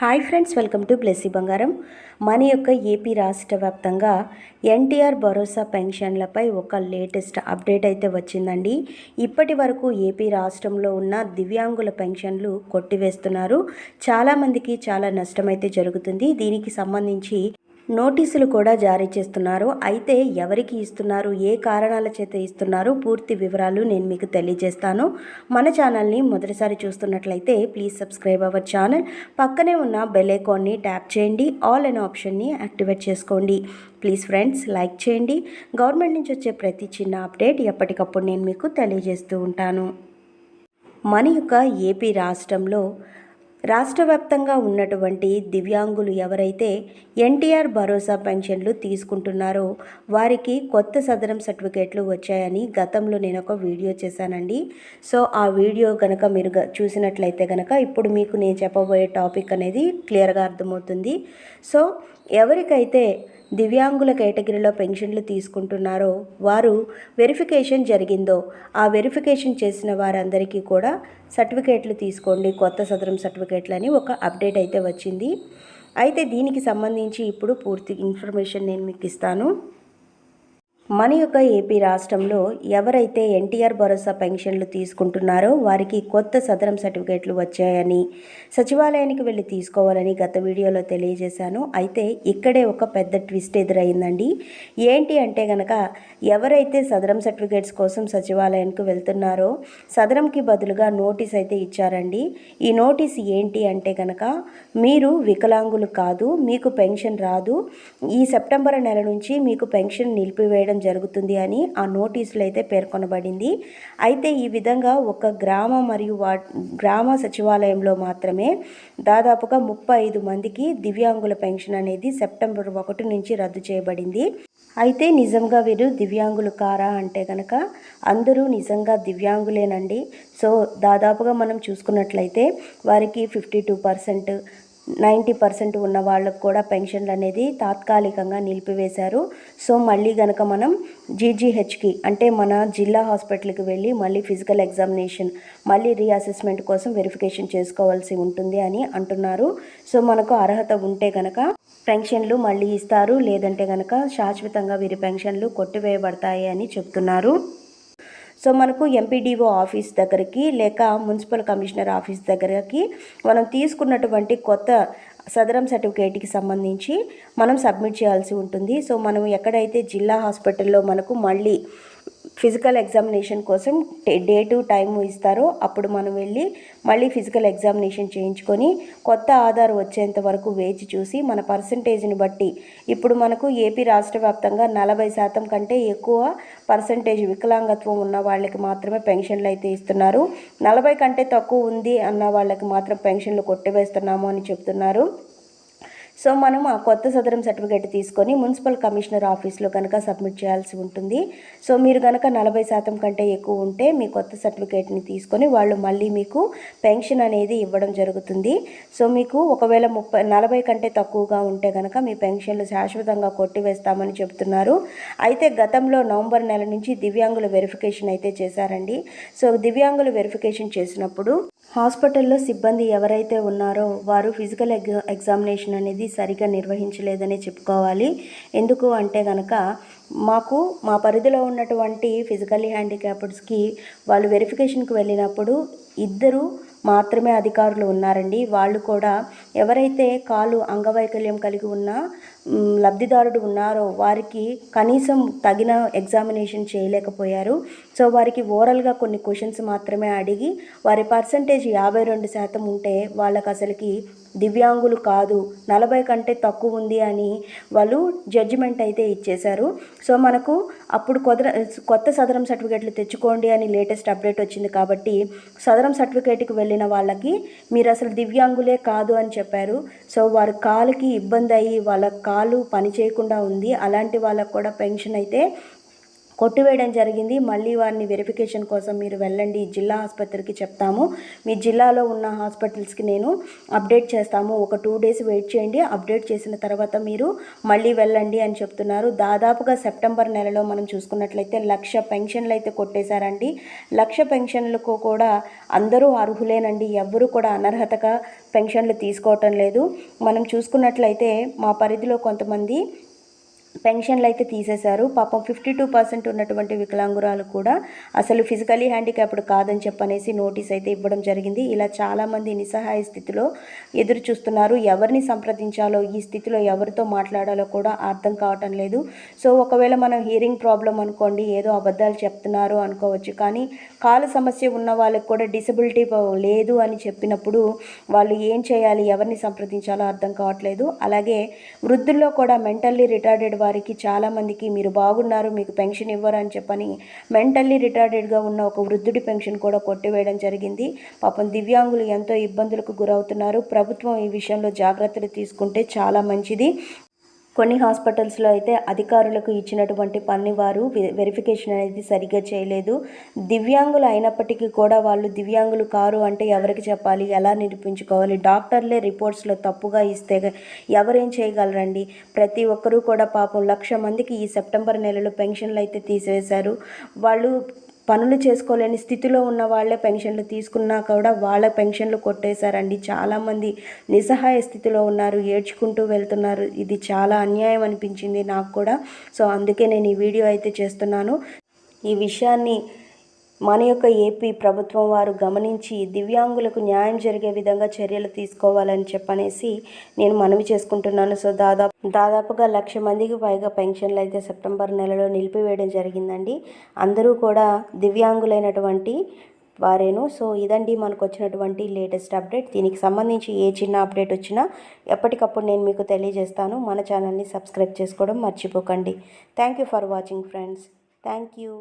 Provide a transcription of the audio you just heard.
Hi friends welcome to Blessy బంగారం. మన యొక్క ఏపీ రాష్ట్ర వ్యాప్తంగా ఎన్టీఆర్ భరోసా పెన్షన్లపై ఒక లేటెస్ట్ అప్డేట్ అయితే వచ్చిందండి. ఇప్పటి వరకు ఏపీ రాష్ట్రంలో ఉన్న దివ్యాంగుల పెన్షన్లు కొట్టివేస్తున్నారు. చాలామందికి చాలా నష్టమైతే జరుగుతుంది. దీనికి సంబంధించి నోటీసులు కూడా జారీ చేస్తున్నారు. అయితే ఎవరికి ఇస్తున్నారు? ఏ కారణాల చేత ఇస్తున్నారు? పూర్తి వివరాలు నేను మీకు తెలియజేస్తాను. మన ఛానల్ని మొదటిసారి చూస్తున్నట్లయితే ప్లీజ్ సబ్స్క్రైబ్ అవర్ ఛానల్. పక్కనే ఉన్న బెల్ ఐకాన్ని ట్యాప్ చేయండి. ఆల్ అనే ఆప్షన్ని యాక్టివేట్ చేసుకోండి. ప్లీజ్ ఫ్రెండ్స్ లైక్ చేయండి. గవర్నమెంట్ నుంచి వచ్చే ప్రతి చిన్న అప్డేట్ ఎప్పటికప్పుడు నేను మీకు తెలియజేస్తూ ఉంటాను. మన యొక్క ఏపీ రాష్ట్రంలో రాష్ట్ర వ్యాప్తంగా ఉన్నటువంటి దివ్యాంగులు ఎవరైతే ఎన్టీఆర్ భరోసా పెన్షన్లు తీసుకుంటున్నారో వారికి కొత్త సదరం సర్టిఫికేట్లు వచ్చాయని గతంలో నేను ఒక వీడియో చేశానండి. సో ఆ వీడియో కనుక మీరు చూసినట్లయితే కనుక ఇప్పుడు మీకు నేను చెప్పబోయే టాపిక్ అనేది క్లియర్గా అర్థమవుతుంది. సో ఎవరికైతే దివ్యాంగుల కేటగిరీలో పెన్షన్లు తీసుకుంటున్నారో వారు వెరిఫికేషన్ జరిగిందో ఆ వెరిఫికేషన్ చేసిన వారందరికీ కూడా సర్టిఫికేట్లు తీసుకోండి కొత్త సదరం సర్టిఫికేట్లు అని ఒక అప్డేట్ అయితే వచ్చింది. అయితే దీనికి సంబంధించి ఇప్పుడు పూర్తి ఇన్ఫర్మేషన్ నేను మీకు ఇస్తాను. మన యొక్క ఏపీ రాష్ట్రంలో ఎవరైతే ఎన్టీఆర్ భరోసా పెన్షన్లు తీసుకుంటున్నారో వారికి కొత్త సదరం సర్టిఫికేట్లు వచ్చాయని సచివాలయానికి వెళ్ళి తీసుకోవాలని గత వీడియోలో తెలియజేశాను. అయితే ఇక్కడే ఒక పెద్ద ట్విస్ట్ ఎదురైందండి. ఏంటి అంటే గనక ఎవరైతే సదరం సర్టిఫికేట్స్ కోసం సచివాలయానికి వెళ్తున్నారో సదరంకి బదులుగా నోటీస్ అయితే ఇచ్చారండి. ఈ నోటీస్ ఏంటి అంటే గనక మీరు వికలాంగులు కాదు మీకు పెన్షన్ రాదు. ఈ సెప్టెంబర్ నెల నుంచి మీకు పెన్షన్ నిలిపివేయడం జరుగుతుంది అని ఆ నోటీసులు అయితే పేర్కొనబడింది. అయితే ఈ విధంగా ఒక గ్రామ మరియు వా గ్రామ సచివాలయంలో మాత్రమే దాదాపుగా ముప్పై ఐదు మందికి దివ్యాంగుల పెన్షన్ అనేది సెప్టెంబర్ ఒకటి నుంచి రద్దు చేయబడింది. అయితే నిజంగా వీరు దివ్యాంగులు కారా అంటే కనుక అందరూ నిజంగా దివ్యాంగులేనండి. సో దాదాపుగా మనం చూసుకున్నట్లయితే వారికి fifty two percent ninety percent ఉన్న వాళ్ళకు కూడా పెన్షన్లు అనేది తాత్కాలికంగా నిలిపివేశారు. సో మళ్ళీ గనక మనం జీజీహెచ్కి అంటే మన జిల్లా హాస్పిటల్కి వెళ్ళి మళ్ళీ ఫిజికల్ ఎగ్జామినేషన్ మళ్ళీ రీఅసెస్మెంట్ కోసం వెరిఫికేషన్ చేసుకోవాల్సి ఉంటుంది అని అంటున్నారు. సో మనకు అర్హత ఉంటే గనక పెన్షన్లు మళ్ళీ ఇస్తారు లేదంటే గనక శాశ్వతంగా వీరి పెన్షన్లు కొట్టివేయబడతాయి అని చెప్తున్నారు. సో మనకు ఎంపీడీఓ ఆఫీస్ దగ్గరికి లేక మున్సిపల్ కమిషనర్ ఆఫీస్ దగ్గరకి మనం తీసుకున్నటువంటి కొత్త సదరం సర్టిఫికేట్కి సంబంధించి మనం సబ్మిట్ చేయాల్సి ఉంటుంది. సో మనం ఎక్కడైతే జిల్లా హాస్పిటల్లో మనకు మళ్ళీ ఫిజికల్ ఎగ్జామినేషన్ కోసం డే టు టైం ఇస్తారో అప్పుడు మనం వెళ్ళి మళ్ళీ ఫిజికల్ ఎగ్జామినేషన్ చేయించుకొని కొత్త ఆధార్ వచ్చేంత వరకు వేచి చూసి మన పర్సంటేజ్ని బట్టి. ఇప్పుడు మనకు ఏపీ రాష్ట్ర వ్యాప్తంగా నలభై శాతం కంటే ఎక్కువ పర్సంటేజ్ వికలాంగత్వం ఉన్న వాళ్ళకి మాత్రమే పెన్షన్లు అయితే ఇస్తున్నారు. నలభై కంటే తక్కువ ఉంది అన్న వాళ్ళకి మాత్రం పెన్షన్లు కొట్టివేస్తున్నాము అని చెప్తున్నారు. సో మనం ఆ కొత్త సదరం సర్టిఫికేట్ తీసుకొని మున్సిపల్ కమిషనర్ ఆఫీస్లో కనుక సబ్మిట్ చేయాల్సి ఉంటుంది. సో మీరు కనుక నలభై శాతం కంటే ఎక్కువ ఉంటే మీ కొత్త సర్టిఫికేట్ని తీసుకొని వాళ్ళు మళ్ళీ మీకు పెన్షన్ అనేది ఇవ్వడం జరుగుతుంది. సో మీకు ఒకవేళ ముప్పై నలభై కంటే తక్కువగా ఉంటే కనుక మీ పెన్షన్లు శాశ్వతంగా కొట్టివేస్తామని చెప్తున్నారు. అయితే గతంలో నవంబర్ నెల నుంచి దివ్యాంగుల వెరిఫికేషన్ అయితే చేశారండి. సో దివ్యాంగుల వెరిఫికేషన్ చేసినప్పుడు హాస్పిటల్లో సిబ్బంది ఎవరైతే ఉన్నారో వారు ఫిజికల్ ఎగ్జామినేషన్ అనేది సరిగా నిర్వహించలేదనే చెప్పుకోవాలి. ఎందుకు అంటే కనుక మాకు మా పరిధిలో ఉన్నటువంటి ఫిజికల్లీ హ్యాండిక్యాప్డ్స్కి వాళ్ళు వెరిఫికేషన్కి వెళ్ళినప్పుడు ఇద్దరు మాత్రమే అధికారులు ఉన్నారండి. వాళ్ళు కూడా ఎవరైతే కాలు అంగవైకల్యం కలిగి ఉన్న లబ్ధిదారుడు ఉన్నారో వారికి కనీసం తగిన ఎగ్జామినేషన్ చేయలేకపోయారు. సో వారికి ఓరల్గా కొన్ని క్వశ్చన్స్ మాత్రమే అడిగి వారి పర్సంటేజ్ యాభై రెండు శాతం ఉంటే వాళ్ళకి అసలుకి దివ్యాంగులు కాదు. నలభై కంటే తక్కువ ఉంది అని వాళ్ళు జడ్జిమెంట్ అయితే ఇచ్చేశారు. సో మనకు అప్పుడు కొత్త కొత్త సదరం సర్టిఫికేట్లు తెచ్చుకోండి అని లేటెస్ట్ అప్డేట్ వచ్చింది కాబట్టి సదరం సర్టిఫికేట్కి వెళ్ళిన వాళ్ళకి మీరు అసలు దివ్యాంగులే కాదు అని చెప్పారు. సో వారి కాలుకి ఇబ్బంది అయ్యి వాళ్ళ కాలు పని చేయకుండా ఉంది. అలాంటి వాళ్ళకు కూడా పెన్షన్ అయితే కొట్టివేయడం జరిగింది. మళ్ళీ వారిని వెరిఫికేషన్ కోసం మీరు వెళ్ళండి. జిల్లా ఆసుపత్రికి చెప్తాము. మీ జిల్లాలో ఉన్న హాస్పిటల్స్కి నేను అప్డేట్ చేస్తాము. ఒక టూ డేస్ వెయిట్ చేయండి. అప్డేట్ చేసిన తర్వాత మీరు మళ్ళీ వెళ్ళండి అని చెప్తున్నారు. దాదాపుగా సెప్టెంబర్ నెలలో మనం చూసుకున్నట్లయితే లక్ష పెన్షన్లు అయితే కొట్టేశారండి. లక్ష పెన్షన్లకు కూడా అందరూ అర్హులేనండి. ఎవ్వరూ కూడా అనర్హతగా పెన్షన్లు తీసుకోవటం లేదు. మనం చూసుకున్నట్లయితే మా పరిధిలో కొంతమంది పెన్షన్లు అయితే తీసేశారు. పాపం ఫిఫ్టీ టూ పర్సెంట్ ఉన్నటువంటి వికలాంగురాలు కూడా అసలు ఫిజికలీ హ్యాండిక్యాప్డ్ కాదని చెప్పనేసి నోటీస్ అయితే ఇవ్వడం జరిగింది. ఇలా చాలామంది నిస్సహాయ స్థితిలో ఎదురు చూస్తున్నారు ఎవరిని సంప్రదించాలో ఈ స్థితిలో ఎవరితో మాట్లాడాలో కూడా అర్థం కావటం లేదు. సో ఒకవేళ మనం హియరింగ్ ప్రాబ్లం అనుకోండి ఏదో అబద్ధాలు చెప్తున్నారు అనుకోవచ్చు. కానీ కాలు సమస్య ఉన్న వాళ్ళకి కూడా డిసబిలిటీ లేదు అని చెప్పినప్పుడు వాళ్ళు ఏం చేయాలి ఎవరిని సంప్రదించాలో అర్థం కావట్లేదు. అలాగే వృద్ధుల్లో కూడా మెంటల్లీ రిటార్డెడ్ వారికి చాలామందికి మీరు బాగున్నారు మీకు పెన్షన్ ఇవ్వరు అని చెప్పని మెంటల్లీ రిటార్డెడ్గా ఉన్న ఒక వృద్ధుడి పెన్షన్ కూడా కొట్టివేయడం జరిగింది. పాపం దివ్యాంగులు ఎంతో ఇబ్బందులకు గురవుతున్నారు. ప్రభుత్వం ఈ విషయంలో జాగ్రత్తలు తీసుకుంటే చాలా మంచిది. కొన్ని హాస్పిటల్స్లో అయితే అధికారులకు ఇచ్చినటువంటి పని వారు వెరిఫికేషన్ అనేది సరిగ్గా చేయలేదు. దివ్యాంగులు అయినప్పటికీ కూడా వాళ్ళు దివ్యాంగులు కారు అంటే ఎవరికి చెప్పాలి ఎలా నిరూపించుకోవాలి డాక్టర్లే రిపోర్ట్స్లో తప్పుగా ఇస్తే ఎవరేం చేయగలరండి? ప్రతి ఒక్కరూ కూడా పాపం లక్ష మందికి ఈ సెప్టెంబర్ నెలలో పెన్షన్లు అయితే తీసేశారు. వాళ్ళు పనులు చేసుకోలేని స్థితిలో ఉన్న వాళ్ళే పెన్షన్లు తీసుకున్నా కూడా వాళ్ళ పెన్షన్లు కొట్టేశారండి. చాలామంది నిస్సహాయ స్థితిలో ఉన్నారు ఏడ్చుకుంటూ వెళ్తున్నారు. ఇది చాలా అన్యాయం అనిపించింది నాకు కూడా. సో అందుకే నేను ఈ వీడియో అయితే చేస్తున్నాను. ఈ విషయాన్ని మన యొక్క ఏపీ ప్రభుత్వం వారు గమనించి దివ్యాంగులకు న్యాయం జరిగే విధంగా చర్యలు తీసుకోవాలని చెప్పనేసి నేను మనవి చేసుకుంటున్నాను. సో దాదాపు దాదాపుగా లక్ష మందికి పైగా పెన్షన్లు అయితే సెప్టెంబర్ నెలలో నిలిపివేయడం జరిగిందండి. అందరూ కూడా దివ్యాంగులైనటువంటి వారేను. సో ఇదండి మనకు వచ్చినటువంటి లేటెస్ట్ అప్డేట్. దీనికి సంబంధించి ఏ చిన్న అప్డేట్ వచ్చినా ఎప్పటికప్పుడు నేను మీకు తెలియజేస్తాను. మన ఛానల్ని సబ్స్క్రైబ్ చేసుకోవడం మర్చిపోకండి. Thank you for watching friends. Thank you.